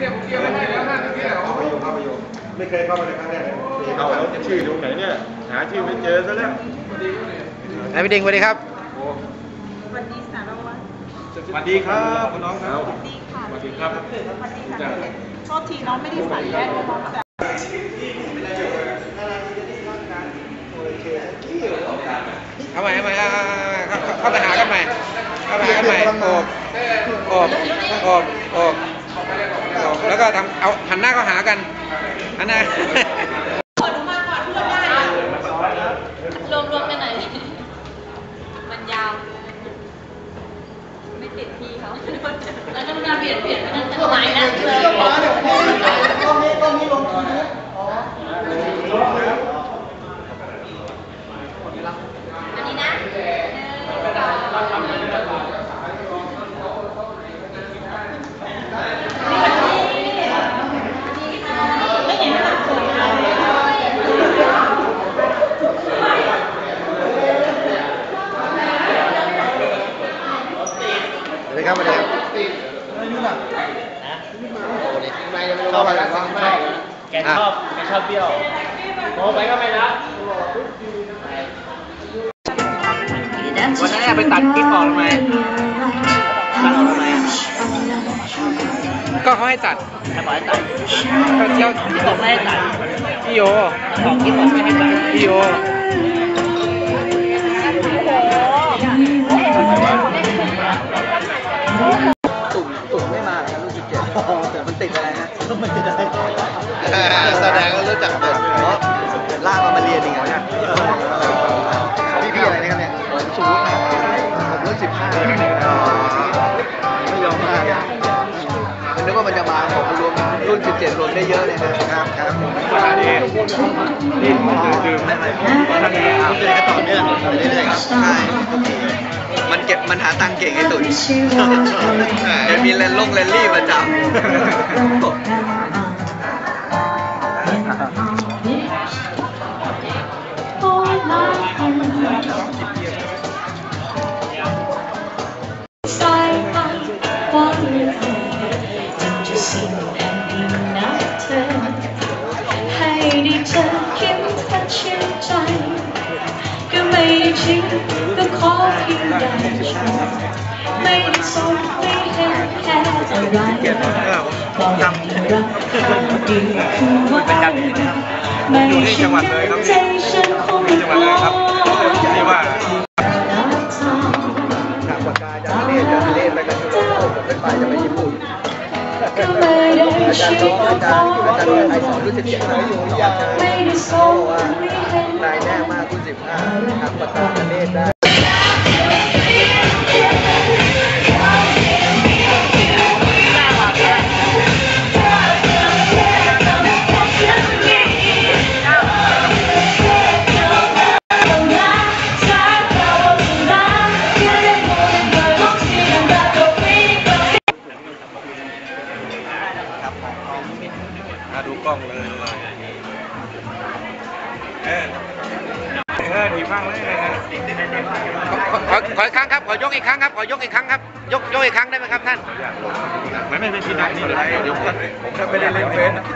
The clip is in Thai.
เนี่ยผมเกียร์ไม่ให้แล้วห้านาทีแล้ว เข้าไปอยู่เข้าไปอยู่ไม่เคยเข้ามาในครั้งแรกเลยเอาแล้วชื่อตรงไหนเนี่ย หาชื่อไม่เจอซะแล้วนายพี่ดิงสวัสดีครับ สวัสดีสารวัตรสวัสดีครับคุณน้องครับ สวัสดีค่ะสวัสดีครับสวัสดีค่ะโทษทีน้องไม่ได้ใส่แว่นน้องแต่เข้ามาเข้ามาเข้าเข้าเข้าไปหากันใหม่เข้าไปหากันใหม่โอบโอบโอบโอบโอบ แล้วก็ทำเอาหันหน้าเข้าหากันหันหน้า ขอดูมาก่อนพูดได้รวมรวมๆกันหน่อยมันยาว ไม่ติดพี่เขาแล้วก็มาเปลี่ยนเปลี่ยนมันจะหายนะเลยอันนี้นะหนึ่งสอง ไม่เห็นสัดส่วนเลย สวัสดี ครับสวัสดีครับเข้าไปแล้วไม่แกชอบแกชอบเปรี้ยวโอ้ไปก็ไม่รับวันนั้นไปตัดคลิปออกทำไมตัดออกทำไมก็เขาให้ตัดถ้าบอกให้ตัดก็เที่ยวพี่บอกไม่ให้ตัดพี่โยบอกพี่บอกไม่ให้ตัดพี่โย นะมันติดอะไรแสดงว่ารู้จักเด็กเพราะลากมามาเรียนอีกแล้วเนี่ยพี่พี่อะไรนะครับเนี่ยผมสูงนะผมรุ่นสิบห้าไม่ยอมมากมันนึกว่ามันจะมาผมรวมรุ่น17รวมได้เยอะเลยนะครับครับขนาดนี้นี่ดื่มได้ไหมท่านนี้ครับเลยก็ต่อเนื่องเรื่อยๆครับใช่มันเก็บมันหาตังค์เก่งไอ้ตุ๋นแกมีเลนลงเลนลี่ประจำ ก็ไม่ได้ชิงก็ขอเพียงได้ชมไม่ได้สนไม่เห็นแค่อะไรบอกรักเขาดีคือว่าไม่ใช่ใจฉันคงไม่พอ ไปจะไปญี่ปุ่นก็ไม่ได้อาจารชิย์งอาจารย์อาจารย์ไทยสอนรุ่นสิบเจ็ดอยู่ยาวไม่ได้สเขานบอกว่าไม่เห็นายแน่มากรุ่นสิบห้าทำปากกาจะเรียนได้ เออเออดีมากเลยขอขอขออีกครั้งครับขอยกอีกครั้งครับขอยกอีกครั้งครับยกยกอีกครั้งได้ไหมครับท่าน ไม่ไม่ไม่ที่นั่นนี่เลยเดี๋ยวผมผมไม่ได้เล่นเฟซ